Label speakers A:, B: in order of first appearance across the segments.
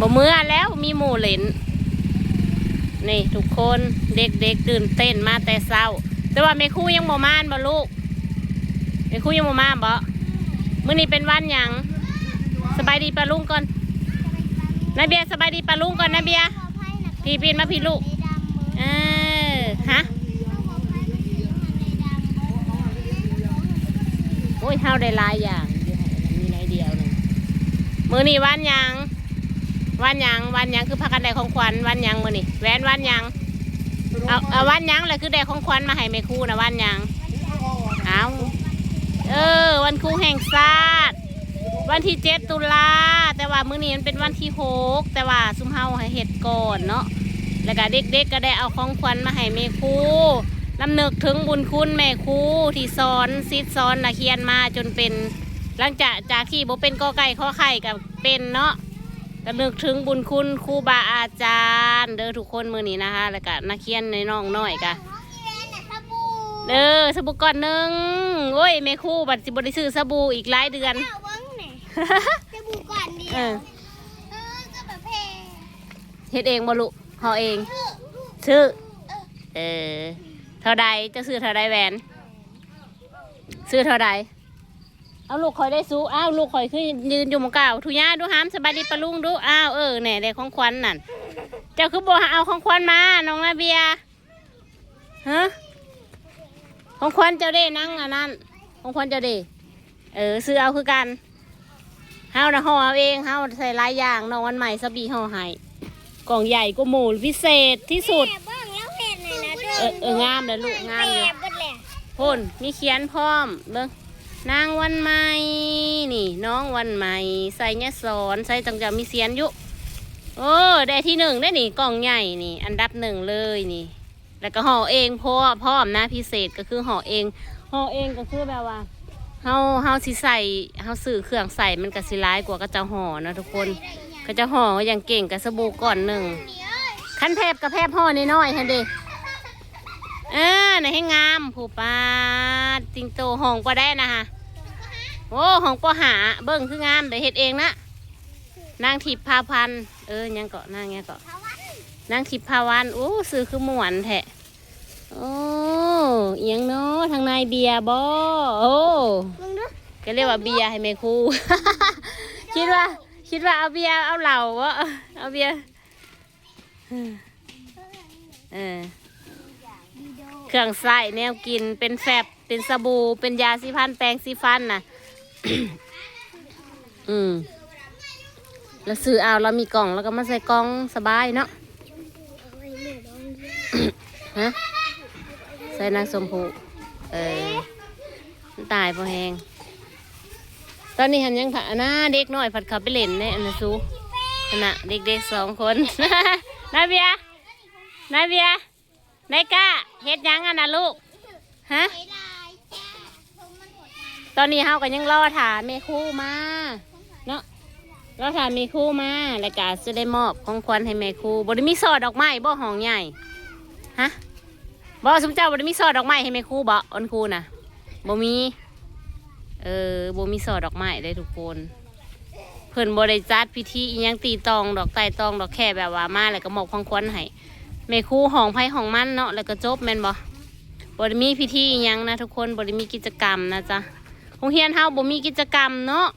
A: บ่เมื่อแล้วมีหมู่เลนนี่ทุกคนเด็กๆตื่นเต้นมาแต่เช้า แต่ว่าแม่ครูยังบ่มานบ่ลูกแม่ครูยังบ่มานบ่มื้อนี้เป็นวันหยังสบายดีปะลุงก่อนนาเบียสบายดีปะลุงก่อนนาเบียพี่ปีนมาพี่ลูกเออฮะโอ้ยเฮาได้หลายอย่างมีหลายเดียวหนึงมื้อนี้วันหยัง วันหยังวันหยังคือพากันได้ของขวัญวันหยังมื้อนี่แหวนวันหยังเอาเอาวันหยังแหละคือได้ของขวัญมาให้แม่ครูนะวันหยังเอาเออ วันครูแห่งชาติวันที่เจ็ดตุลาแต่ว่ามื้อนี้มันเป็นวันที่หกแต่ว่าซุมเฮาให้เฮ็ดก่อนเนาะแล้วก็เด็กๆก็ได้เอาของขวัญมาให้แม่ครูลำนึกถึงบุญคุณแม่ครูที่สอนซิดสอนนักเรียนมาจนเป็น หลังจากจากที่บ่เป็นกอไก่ข้อไข่กับเป็นเนาะ ก็นึกถึงบุญคุณครูบาอาจารย์ เด้อทุกคนมือนี้นะคะ แล้วก็นักเขียนในน้องน้อยกะเด้อสบู่ก่อนหนึ่งโอ้ยแม่ครู่บัตรสิบริซื้อสบู่อีกหลายเดือน
B: เอาเบิ้งหน่อยจะบูก่อนเดีย
A: เอ
B: ว
A: อ
B: เออก็แบบเพ
A: เฮ็ดเองบ่ลุห่อเองซื้อเออเท่าใดจะซื้อเท่าใดแหวน ซื้อเท่าใด เอาลูกคอยได้สู้อ้าวลูกคอยคือยืนอยู่หมองเก่าทุย่าดูหามสบายดีปะลุงดูอ้าวเออแหน่ได้ของขวัญนั่นเจ้าคือบ่เอาของขวัญมาน้องนาเบียฮะของขวัญเจ้าเด้นั่งอันนั้นของขวัญเจ้าเด้เออซื้อเอาคือกันเฮานะห่อเอาเองเฮาใส่หลายอย่างน้องวันใหม่สบีห่อให้กล่องใหญ่ก็หมูพิเศษที่สุด
B: แม่เบิ้งแล้วเห็นเลยนะ
A: เออเอองามเลยลูกงามอยู่
B: แม่เบิ้งแหละ
A: พุ่นมีเขียนพร้อมเบิ่ง นางวันใหม่นี่น้องวันใหม่ใส่เนี่ยสอนใส่จังจะมีเสียนอยู่โอ้ได้ที่หนึ่งได้นี่กล่องใหญ่นี่ อันดับหนึ่งเลยนี่ แล้วก็ห่อเองพร้อพร้อมนะพิเศษก็คือห่อเองห่อเองก็คือแบบว่าเฮาเฮาสิใส่เฮาซื้อเครื่องใส่มันก็สิร้ายกว่าก็จะห่อนะทุกคนก็จะห่ออย่างเก่งกับสบู่ก่อนหนึ่งขั้นแพบกับแพบห่อน้อยๆฮะเด็เออในให้งามผู้ปาดจิงโตห้องก็ได้นะฮะ โอ้ห้องก็หาเบิ่งคืองามแต่เฮ็ดเองนะนางทิพพาพันเออยังเกาะนางยังเกาะ
B: นา
A: งทิพพาวันโอ้ซื้อคือหมวนแท้โอ้เอียงเนาะทางในเบียบ่โอ้ก็เรียกว่าเบียให้แม่ครูคิดว่า คิดว่าเอาเบียเอาเหล้าวะเอาเบียเออเครื่องใส่แนวกินเป็นแฟบเป็นสบู่เป็นยาสีฟันแปรงสีฟันน่ะ อืมแล้วซื้อเอาเรามีกล่องแล้วก็มาใส่กล่องสบายเนาะฮะใส่นางสมพูเออตายพอแหงตอนนี้หันยังผ่าหน้าเด็กน้อยผัดเขาไปเล่นในอันนั้นซูขณะเด็กๆสองคนนายเบียนายเบียนายก้าเฮ็ดยังอะนะลูกฮะ
B: ไปลายจ้าผมมันหดมา
A: ตอนนี้เฮาก็ยังรอถามเมคู่มาเนาะรอถามเมคู่มาแล้วก็จะได้มอบของขวัญให้แม่ครูบ่ได้มีสอดดอกไม้บ่ห้องใหญ่ฮะบ่สมเจ้าบ่ได้มีสอดดอกไม้ให้แม่ครูบ่อนคูน่ะบ่มีเออบ่มีสอดดอกไม้เลยทุกคนเพิ่นบ่ได้จัดพิธีอิหยังตีตองดอกไต่ตองดอกแค่แบบว่ามาแล้วก็มอบของขวัญให้แม่ครูห้องไผห้องมันเนาะแล้วก็จบแม่นบ่บ่ได้มีพิธีอิหยังนะทุกคนบ่ได้มีกิจกรรมนะจ๊ะ โรงเรียนเฮาบ่มีกิจกรรมเนาะ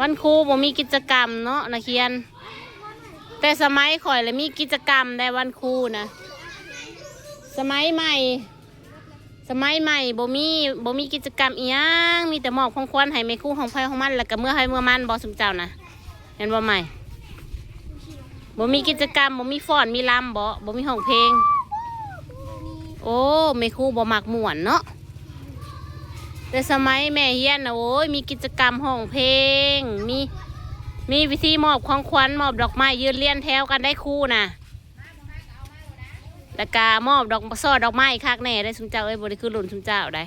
A: วันครูบ่มีกิจกรรมเนาะนักเรียน แต่สมัยข่อยเลยมีกิจกรรมได้วันครูนะสมัยใหม่ สมัยใหม่บ่มีบ่มีกิจกรรมอีหยังมีแต่มอบของขวัญให้แม่ครูของไผของมันแล้วก็เมื่อให้เมื่อมันบ่สมเจ้านะเห็นบ่ใหม่บ่มีกิจกรรมบ่มีฟ้อนมีลำบ่บ่มีห้องเพลง โอ้แม่ครูบ่มักม่วนเนาะ แต่สมัยแม่เฮียนนะโอ้ยมีกิจกรรมห้องเพลง มีมีวิธีมอบของขวัญมอบดอกไม้ยืนเรียนแถวกันได้คู่นะแล้วก็มอบดอกซ่อดอกไม้คักแน่ได้สุมเจ้าเอ้ยบริคือหลุนสุมเจ้าได้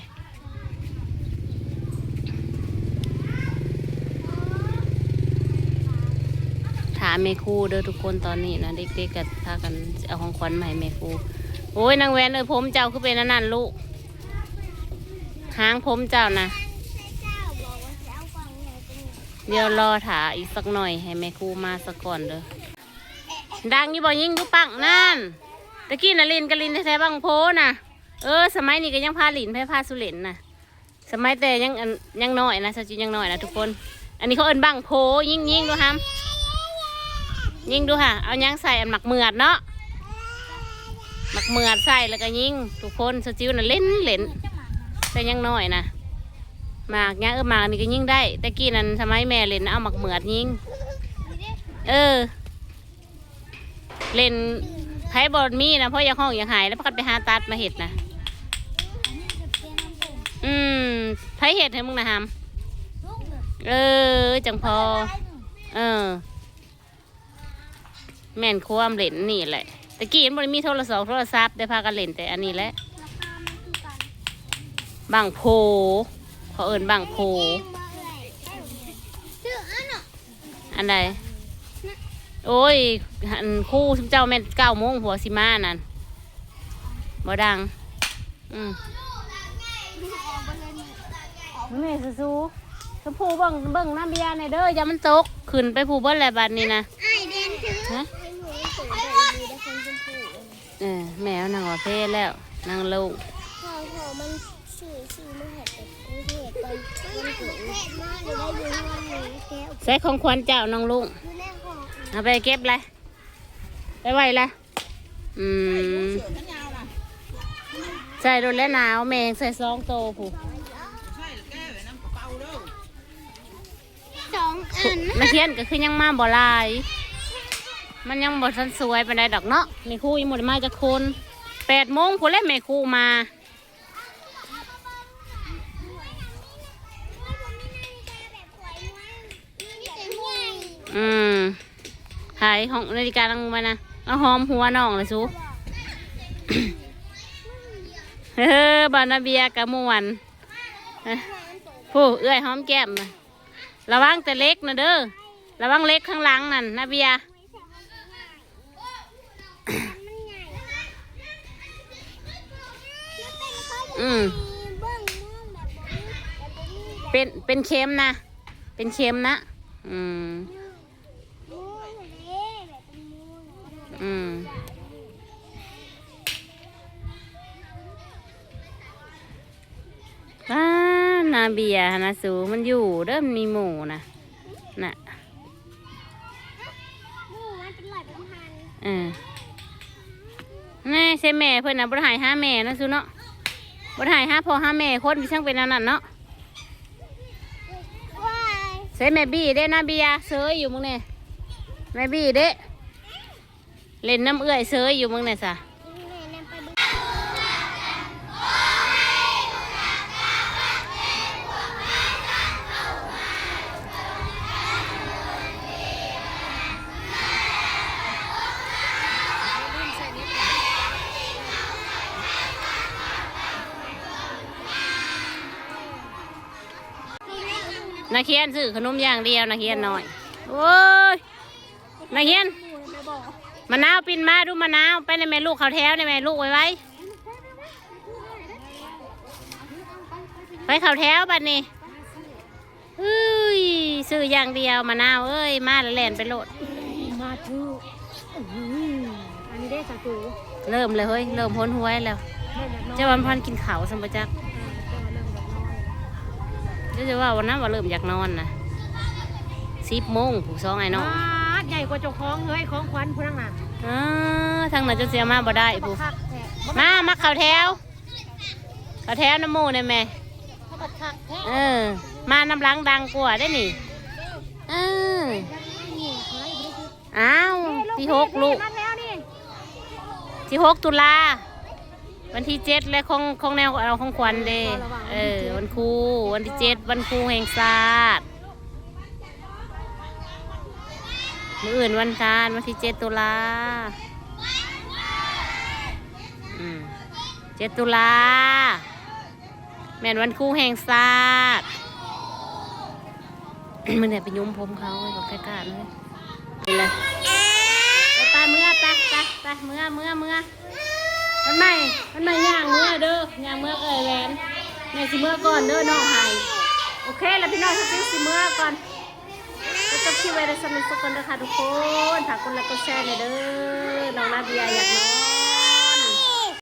A: ถามแม่ครูเด้อทุกคนตอนนี้นะเด็กๆก็พากันเอาของขวัญมาใหม่แม่ครูโอ้ยนางแวนเอ้ยผมเจ้าคือเป็นอันนั่นลูก หางผมเจ้านะ
B: เดี๋
A: ยวรอถาอีกสักหน่อยให้แม่ครูมาสักก่อนเด้อดังยู่บ่ยิงยุปังนั่นตะกี้น่ะลินกับลินแท้ๆบางโพน่ะเออ สมัยนี้ก็ยังพาลินไปพาสุเลนน่ะสมัยแต่ยังยังน้อยนะสจิยังน้อยนะทุกคน อันนี้เขาเอินบังโพยิ่งยิ่งดูฮัมยิ่งดูค่ะ เอายังใส่อันหมักเมือดเนาะหมักเมือดใส่แล้วก็ยิ่งทุกคนสจิวน่ะเล่นเล่น แต่ยังน้อยนะหมากเนี้ยเออหมากนี่ก็ยิ่งได้แต่กี้นั้นสมัยแม่เล่นนะเอาหมักเหมือดยิงเออ เล่นไพ่บอลมีนะเพราะอยากห้องอยากหายแล้วพักไปหาตัดมาเห็ดนะอืมไพ่เห็ดให้มึงนะฮัมเออ จังพอ เออ แม่นความเล่นนี่แหละตะกี้มันบดมีโทรศัพท์โทรศัพท์ได้พากันเล่นแต่อันนี้แหละ บางโพเขาเอิญบางโพ
B: ชื่ออันน่ะ
A: อันใดโอ้ยอันคู่ชุมเจ้าแม่นเก้าโมงหัวสิมานั่นบ่ดัง อืมแม่สู้ๆชมพูเบิ่งเบิ่งน้ำเบียร์ในอยเด้ออย่ามันตก ขึ้นไปผูเบิ้ลแหละบัดนี้นะ
B: ไอเดนชื่อ
A: ฮะ
B: ให้หนูสูงแบบดีได้คนชมพู
A: เออแมวนางว่าเพศแล้วนางลูก ใส่ของขวัญเจ้าน้องลุงเอาไปเก็บเลยไปไว้เลยอืมใส่รถแล้วหนาวแมงใส่ซองโตผู
B: สองอัน
A: นักเรียนก็คือยังมาบ่หลาย มันยังบ่ทันสวยปานใดดอกเนาะแม่ครูยังบ่ได้มาจากคนแปดโมงพุ่นแหล้วแม่ครูมา อืมขายของนาฬิกาลังมานะเอาหอมหัวน้องเลยสูเฮ้อบานาเบียกะมวนผู้เอื้อยหอมแก้มระวังแต่เล็กนะเด้อระวังเล็กข้างหลังนั่นนาเบียอืมเป็นเป็นเค็มนะ เป็นเค็มนะ อืม อืมว้านาเบียร์นะสูมันอยู่เริ่มมีหมูนะน่ะเออแน่ใช่แม่เพื่อนนะบริหายห้าแม่นะสูเนาะบริหายห้าพอห้าแม่คนที่ช่างเป็นอันนั้นเนาะใช่แม่บี้เด้นาเบียร์เซยอยู่มึงเนี่ยแม่บี้เด้ เล่นน้ำเอื้อยเซยอยู่มึงเนี่ยสะนักเขียนซื้อขนมอย่างเดียวนักเขียนน้อย โอ้ยนักเขียน มะนาวปินมาดูมะนาวไปในแม่ลูกเขาแถวในแม่ลูกไว้ไว้ไปเขาแถวบัดนี้เฮ้ยซื้ออย่างเดียวมะนาวเอ้ยมาแล้วแล่นไปโลด
B: มาทูอันนี้ได้สักตู
A: เริ่มเลยเฮ้ยเริ่มพ้นหวยแล้ว
B: เริ่มแบบน้อย
A: เจ้าวันพันกินข้าวสมบัจัก
B: เริ่มแบบน้อย
A: เดี๋ยวจะว่าวันนั้นว่าเริ่มอยากนอนนะสิบโมงผู้สองไอ้น้อง
B: ใหญ่กว่าเจ้าของเฮ้ยของขวัญพนักงาน
A: เออทางนั้นจะเสียมาบ่ได้ผู้
B: คักแท้
A: มามาเข้าแถวเข้าแถวน้ำหมูได้ไหม
B: เขาบัดคักแท้
A: เออ มาน้ำหล้างดังกว่าได้นี่เออ
B: นี่เฮ้ยบ่ได้คือ
A: อ้าวที่หกลูก
B: มาแล้วนี่
A: ที่หกตุลาวันที่เจ็ดและของของแนวเอาของขวัญเดเออวันครูวันที่เจ็ดวันครูแห่งศาสตร์ มืออื่นวันการวันที่เจ็ดตุลาเจ็ดตุลาแม่นวันครูแห่งศาสตร์มันเนี่ยไปยุ้มผมเขาไว้บอกแค่กล้าเลยไปเลยไปไปเมื่อไปไปไปเมื่อเมื่อเมื่อมันไม่มันไม่ย่างเมื่อเด้อย่างเมื่อเอ่ยแหวนแม่สิเมื่อก่อนเด้อน้องหายโอเคแล้วพี่น้องสิสิเมื่อก่อน ที่ไว้ในสมิสกลนะคะทุกคนฝากกดไลค์กดแชร์หน่อยเด้อ น้องนาเบียอยากนอน